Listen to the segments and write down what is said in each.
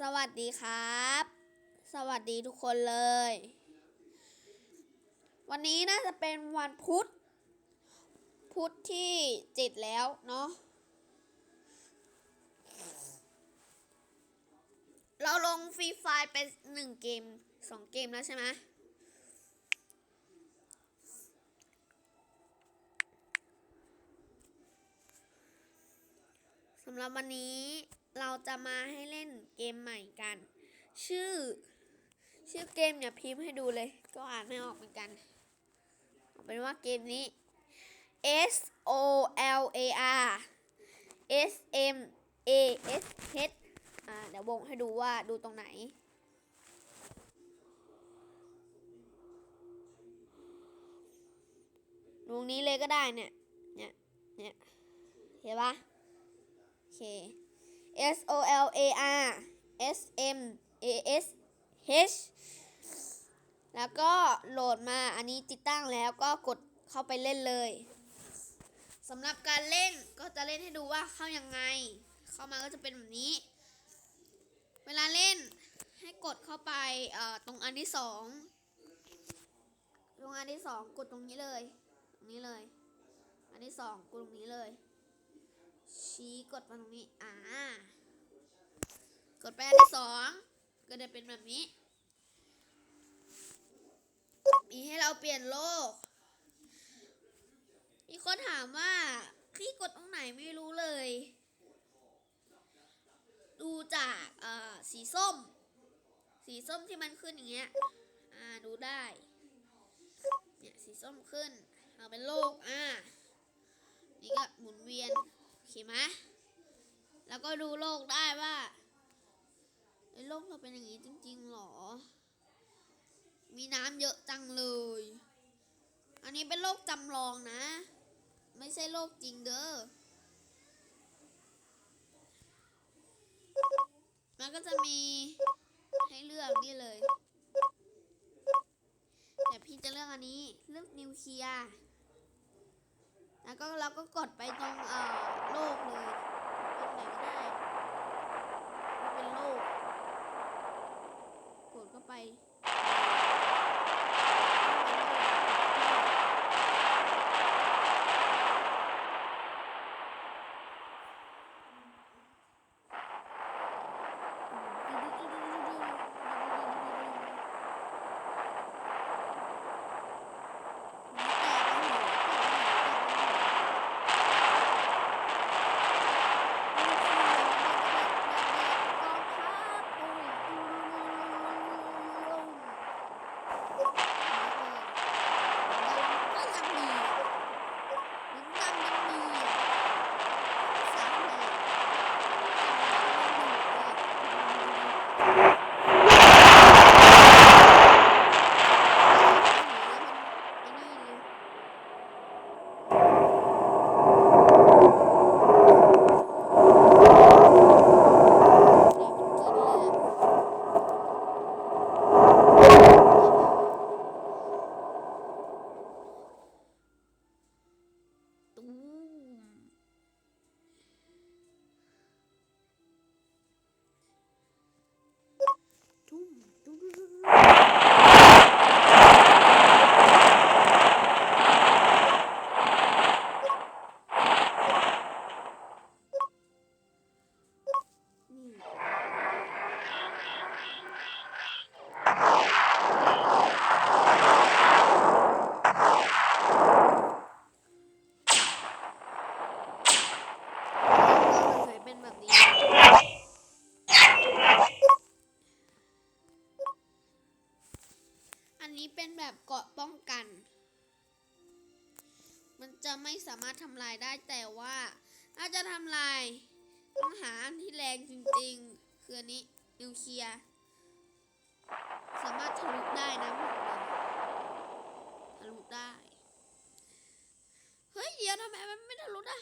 สวัสดีครับ สวัสดีทุกคนเลย วันนี้น่าจะเป็นวันพุธ พุธที่เจ็ดแล้วเนาะ เราลงฟรีไฟล์ไปหนึ่งเกมสองเกมแล้วใช่ไหมำหรับวันนี้เราจะมาให้เล่นเกมใหม่กัน ชื่อ ชื่อเกมอย่าพิมพ์ให้ดูเลย ก็อ่านไม่ออกเหมือนกัน เป็นว่าเกมนี้ S O L A R S M A S H อ่าเดี๋ยววงให้ดูว่าดูตรงไหนตรงนี้เลยก็ได้เนี่ย เนี่ย เนี่ย เห็นปะ S O L A R S M A S H แล้วก็โหลดมาอันนี้ติดตั้งแล้วก็กดเข้าไปเล่นเลยสำหรับการเล่นก็จะเล่นให้ดูว่าเข้ายังไง เข้ามาก็จะเป็นแบบนี้ เวลาเล่นให้กดเข้าไปเอ่อตรงอันที่สองตรงอันที่สองกดตรงนี้เลย ตรงนี้เลย อันที่สองกดตรงนี้เลย ชี้กดมาตรงนี้ อ่า กดไปอันที่สอง ก็จะเป็นแบบนี้ มีให้เราเปลี่ยนโลก มีคนถามว่าพี่กดตรงไหนไม่รู้เลย ดูจากอ่อสีส้ม สีส้มที่มันขึ้นอย่างเงี้ย อ่า ดูได้ เนี่ย สีส้มขึ้น เอาเป็นโลก อ่า นี่ก็หมุนเวียน โอเคไหมแล้วก็ดูโลกได้ว่าไอ้โลกเราเป็นอย่างนี้จริงๆหรอ มีน้ำเยอะจังเลย อันนี้เป็นโลกจำลองนะ ไม่ใช่โลกจริงเด้อมันก็จะมีให้เลือกนี่เลย แต่พี่จะเลือกอันนี้ เลือกนิวเคลียร์ แล้วก็เราก็กดไปตรงเอ่อโลกเลยตรงไหนก็ได้ แบบเกาะป้องกัน มันจะไม่สามารถทำลายได้แต่ว่าถ้าจะทำลายต้องหาอันที่แรงจริงๆ คืออันนี้นิวเคลียร์สามารถทะลุได้นะบอกเลยทะลุได้ เฮ้ย เดี๋ยวทำไมมันไม่ทะลุอะ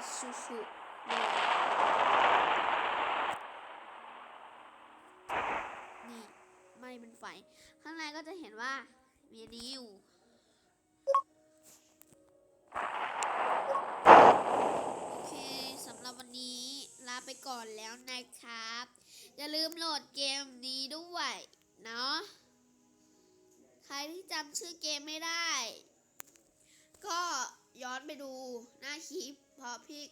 叔叔，我。 ไปข้างในก็จะเห็นว่ามีอันนี้อยู่โอเคสำหรับวันนี้ลาไปก่อนแล้วนะครับ อย่าลืมโหลดเกมนี้ด้วยเนาะใครที่จำชื่อเกมไม่ได้ ก็ย้อนไปดูหน้าคลิปเพราะพี่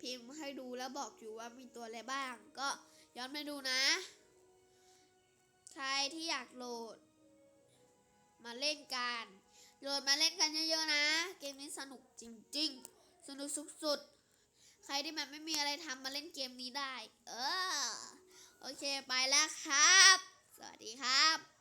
พิมพ์ให้ดูแล้วบอกอยู่ว่ามีตัวอะไรบ้าง ก็ย้อนไปดูนะ ใครที่อยากโหลด มาเล่นกันโหลดมาเล่นกันเยอะๆนะ เกมนี้สนุกจริง ๆ สนุกสุดๆ ใครที่มันไม่มีอะไรทำมาเล่นเกมนี้ได้ เออ โอเคไปแล้วครับ สวัสดีครับ